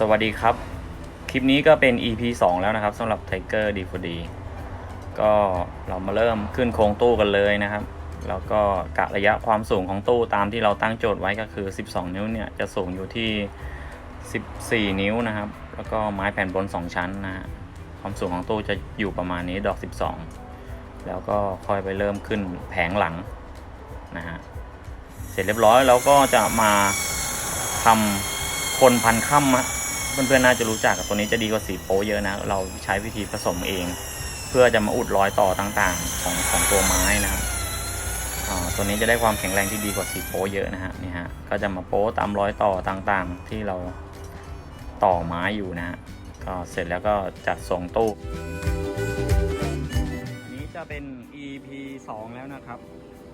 สวัสดีครับ คลิปนี้ก็เป็น EP 2 แล้วนะครับสำหรับ Tiger d 4 d ก็เรามาเริ่มขึ้นโครงตู้กันเลยนะครับ แล้วก็กะระยะความสูงของตู้ตามที่เราตั้งโจทย์ไว้ก็คือ 12 นิ้วเนี่ยจะสูงอยู่ที่ 14 นิ้วนะครับ แล้วก็ไม้แผ่นบน 2 ชั้นนะฮะความสูงของตู้จะอยู่ประมาณนี้ดอก 12 แล้วก็ค่อยไปเริ่มขึ้นแผงหลังนะฮะ เสร็จเรียบร้อยเราก็จะมาทำคนพันค่ำฮะ เพื่อนๆน่าจะรู้จักกับตัวนี้จะดีกว่าสีโป๊เยอะนะ เราใช้วิธีผสมเอง เพื่อจะมาอุดรอยต่อต่างๆของของตัวไม้นะครับตัวนี้จะได้ความแข็งแรงที่ดีกว่าสีโป๊เยอะนะฮะนี่ฮะก็จะมาโป๊ตามรอยต่อต่างๆ ที่เราต่อไม้อยู่นะฮะก็เสร็จแล้วก็จัดส่งตู้อันนี้จะเป็น EP 2 แล้วนะครับ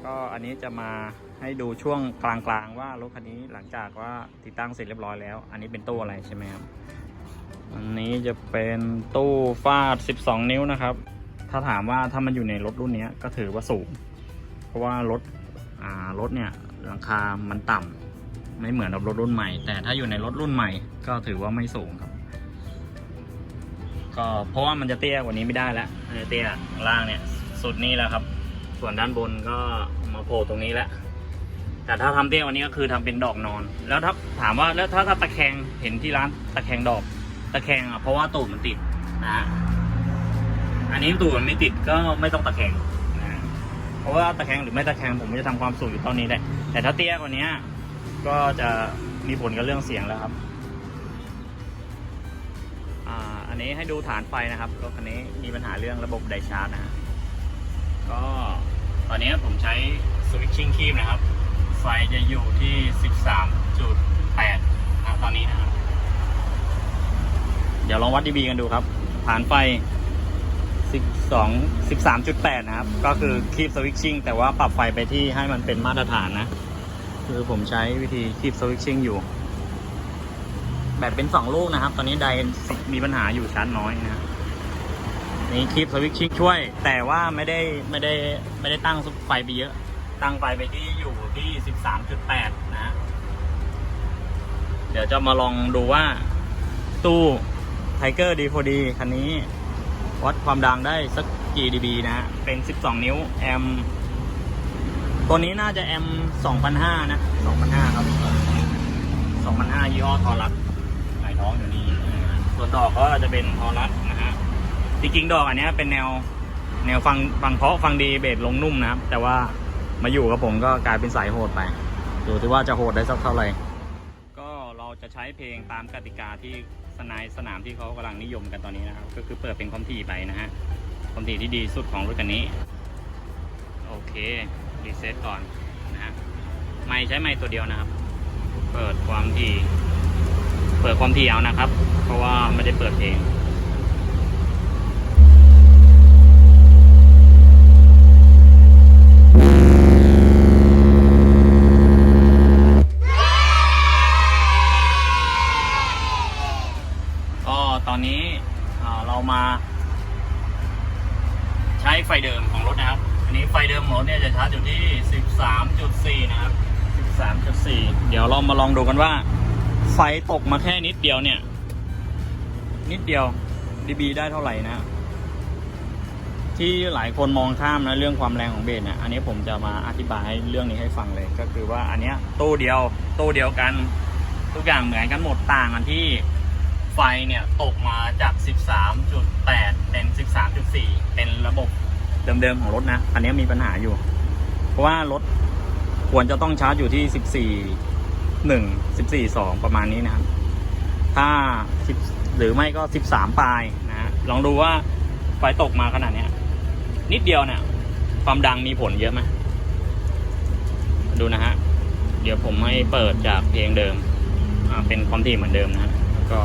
ก็อันนี้จะมา ให้ดูช่วงกลางๆว่ารถคันนี้หลังจากว่าติดตั้งเสร็จเรียบร้อยแล้ว อันนี้เป็นตู้อะไรใช่ไหมครับ อันนี้จะเป็นตู้ฟาด 12 นิ้วนะครับ ถ้าถามว่าถ้ามันอยู่ในรถรุ่นนี้ก็ถือว่าสูง เพราะว่ารถอ่ารถเนี่ยหลังคา มันต่ำไม่เหมือนกับรถรุ่นใหม่ แต่ถ้าอยู่ในรถรุ่นใหม่ ก็ถือว่าไม่สูงครับ ก็เพราะว่ามันจะเตี้ยกว่านี้ไม่ได้แล้วมันจะเตี้ยล่างเนี่ย สุดนี้แล้วครับ ส่วนด้านบนก็มาโผล่ตรงนี้แหละ แต่ถ้าทำเตี้ยวันนี้ก็คือทำเป็นดอกนอน แล้วถ้าถามว่าแล้วถ้าถ้าตะแคงเห็นที่ร้านตะแคงดอกตะแคงอะเพราะว่าตูดมันติดนะฮะอันนี้ตูดมันไม่ติดก็ไม่ต้องตะแคงนะเพราะว่าตะแคงหรือไม่ตะแคงผมจะทำความสูงอยู่ตอนนี้แหละแต่ถ้าเตี้ยกว่านี้ก็จะมีผลกับเรื่องเสียงแล้วครับอ่าอันนี้ให้ดูฐานไฟนะครับรถคันนี้มีปัญหาเรื่องระบบไดชาร์จนะฮะก็ตอนนี้ผมใช้สวิตชิ่งคีมนะครับ ไฟจะอยู่ที่ 13.8นะตอนนี้นะครับ เดี๋ยวลองวัด dB กันดูครับ ฐานไฟ 12 13.8 นะครับ ก็คือคีบสวิตชิ่งแต่ว่าปรับไฟไปที่ให้มันเป็นมาตรฐานนะ คือผมใช้วิธีคีบสวิตชิ่งอยู่ แบตเป็น 2 ลูกนะครับ ตอนนี้ไดมีปัญหาอยู่ชั้นน้อยนะนี่คลิปสวิตชิ่งช่วย แต่ว่าไม่ได้ไม่ได้ไม่ได้ตั้งไฟไปเยอะ ตั้งไฟไปที่อยู่ ที่ 13.8 นะ เดี๋ยวจะมาลองดูว่า ตู้ไทเกอร์ดีโฟดีคันนี้ วัดความดังได้สักกี่ dB นะฮะเป็น 12 นิ้วแอมตัวนี้น่าจะแอม2,500นะ2,500ครับ2,500ยี่ห้อทอรัสหลายท้องอยู่นี้ส่วนดอกก็จะเป็นทอรัสนะฮะจริงๆดอกอันนี้เป็นแนวแนวฟังฟังเพาะฟังดีเบสลงนุ่มนะครับ แต่ว่า มาอยู่กับผมก็กลายเป็นสายโหดไปดูที่ว่าจะโหดได้สักเท่าไหร่ ก็เราจะใช้เพลงตามกติกาที่สนายสนามที่เขากำลังนิยมกันตอนนี้นะครับ ก็คือเปิดเป็นความถี่ไปนะฮะความถี่ที่ดีสุดของรถคันนี้ โอเครีเซ็ตก่อนนะฮะไม่ใช้ไม่ตัวเดียวนะครับ เปิดความถี่ เปิดความถี่เอานะครับ เพราะว่าไม่ได้เปิดเพลง เดิมของรถนะครับ อันนี้ไฟเดิมของรถเนี่ยจะชาร์จอยู่ที่ 13.4 นะครับ 13.4 เดี๋ยวเรามาลองดูกันว่า ไฟตกมาแค่นิดเดียวเนี่ย นิดเดียว dB ได้เท่าไหร่นะครับที่หลายคนมองข้ามนะเรื่องความแรงของเบสเนี่ย อันนี้ผมจะมาอธิบายเรื่องนี้ให้ฟังเลย ก็คือว่าอันเนี้ยตู้เดียวตู้เดียวกันทุกอย่างเหมือนกันหมดต่างกันที่ไฟเนี่ย ตกมาจาก 13.8 เป็น 13.4 เป็นระบบ เดิมๆของรถนะ อันนี้มีปัญหาอยู่ เพราะว่ารถควรจะต้องชาร์จอยู่ที่14 1 14 2ประมาณนี้นะครับ ถ้า10หรือไม่ก็13ปลายนะ ลองดูว่าไฟตกมาขนาดเนี้ย นิดเดียวเนี่ยความดังมีผลเยอะไหมดูนะฮะ เดี๋ยวผมให้เปิดจากเพลงเดิม เป็นความถี่เหมือนเดิมนะฮะแล้วก็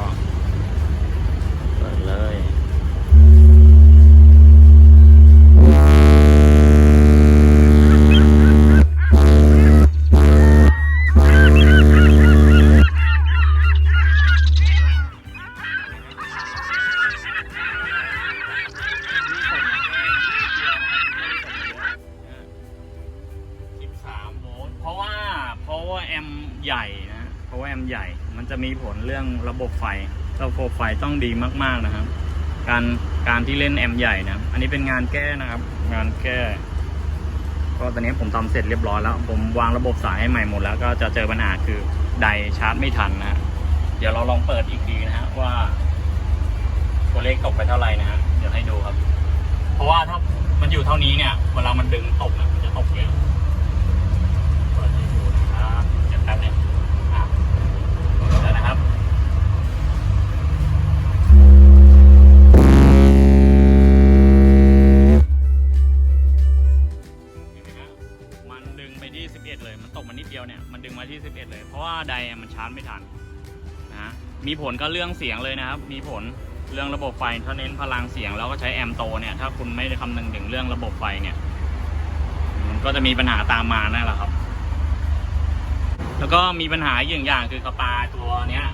เพราะว่าแอมใหญ่นะเพราะว่าแอมใหญ่ มันจะมีผลเรื่องระบบไฟ ระบบไฟต้องดีมากๆนะครับ การการที่เล่นแอมใหญ่นะ อันนี้เป็นงานแก้นะครับ งานแก้ ก็ตอนนี้ผมทำเสร็จเรียบร้อยแล้ว ผมวางระบบสายให้ใหม่หมดแล้วก็จะเจอปัญหาคือไดชาร์จไม่ทันนะเดี๋ยวเราลองเปิดอีกทีนะฮะว่า ตัวเลขตกไปเท่าไหร่นะฮะ เดี๋ยวให้ดูครับ เพราะว่าถ้ามันอยู่เท่านี้เนี่ย เวลามันดึงตกนี่ยมันจะตกเยอะาร์จไม่ทันนะฮะมีผลก็เรื่องเสียงเลยนะครับ มีผลเรื่องระบบไฟถ้าเน้นพลังเสียงแล้วก็ใช้แอมโตเนี่ยถ้าคุณไม่ได้คำนึงถึงเรื่องระบบไฟเนี่ยมันก็จะมีปัญหาตามมานั่นแหละครับ แล้วก็มีปัญหาอย่างอย่างคือกระปาตัวเนี้ย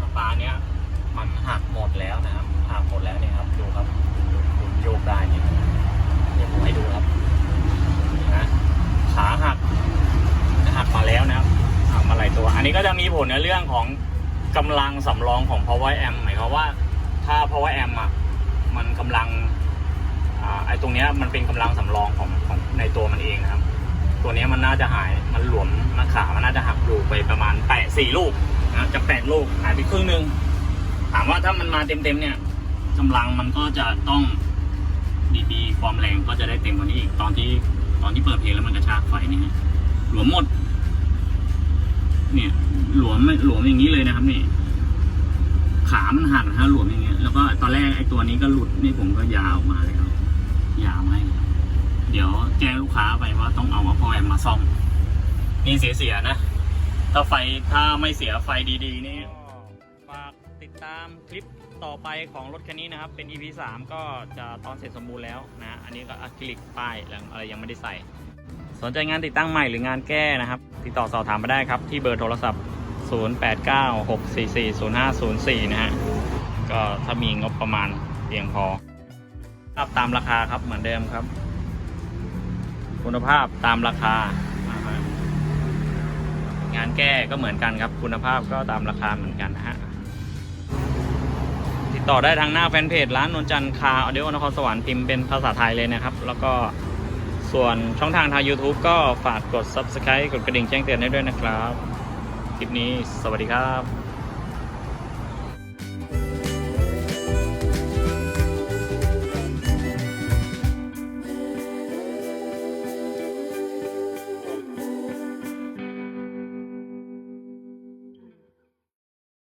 กระปาเนี้ยมันหักหมดแล้วนะครับหักหมดแล้วเนี่ยครับดูครับโยกได้เนี่ยเดี๋ยวผมให้ดูครับนะขาหักหักมาแล้วนะครับ หักมาหลายตัว อันนี้ก็จะมีผลในเรื่องของกำลังสำรองของ power amp หมายความว่าถ้า power amp อะมันกำลังอไอ้ตรงเนี้ยมันเป็นกำลังสำรองของของในตัวมันเองนะครับ ตัวนี้มันน่าจะหายมันหลวมมันขามันน่าจะหักอยู่ไปประมาณแปดสี่ลูกนะจากแปดลูกหายไปครึ่งหนึ่งถามว่าถ้ามันมาเต็มๆเนี่ยกำลังมันก็จะต้องดีๆความแรงก็จะได้เต็มกว่านี้อีกตอนที่ตอนที่เปิดเพลงแล้วมันกระชากไฟนี่ฮะหลวมหมด เนี่ย หลวมไม่หลวมอย่างนี้เลยนะครับนี่ขามันหักนะฮะหลวมอย่างเงี้ยแล้วก็ตอนแรกไอ้ตัวนี้ก็หลุดนี่ผมก็ยาวมาเลยครับยาวให้เดี๋ยวแจ้งลูกค้าไปว่าต้องเอามาพอแอมมาซ่อมนี่เสียๆนะ ถ้าไฟถ้าไม่เสียไฟดีๆนี่ฝากติดตามคลิปต่อไปของรถคันนี้นะครับ เป็น EP 3 ก็จะตอนเสร็จสมบูรณ์แล้วนะ อันนี้ก็อะคริลิกป้ายแล้วอะไรยังไม่ได้ใส่ สนใจงานติดตั้งใหม่หรืองานแก้นะครับ ติดต่อสอบถามมาได้ครับ ที่เบอร์โทรศัพท์ 0896440504 นะฮะ ก็ถ้ามีงบประมาณเพียงพอครับตามราคาครับเหมือนเดิมครับ คุณภาพตามราคา งานแก้ก็เหมือนกันครับ คุณภาพก็ตามราคาเหมือนกันนะฮะติดต่อได้ทางหน้าแฟนเพจร้านนวลจันทร์คาออเดโอนครสวรรค์พิมพ์เป็นภาษาไทยเลยนะครับ แล้วก็ ส่วนช่องทางทาง YouTube ก็ฝากกด Subscribe กดกระดิ่งแจ้งเตือนได้ด้วยนะครับ คลิปนี้สวัสดีครับ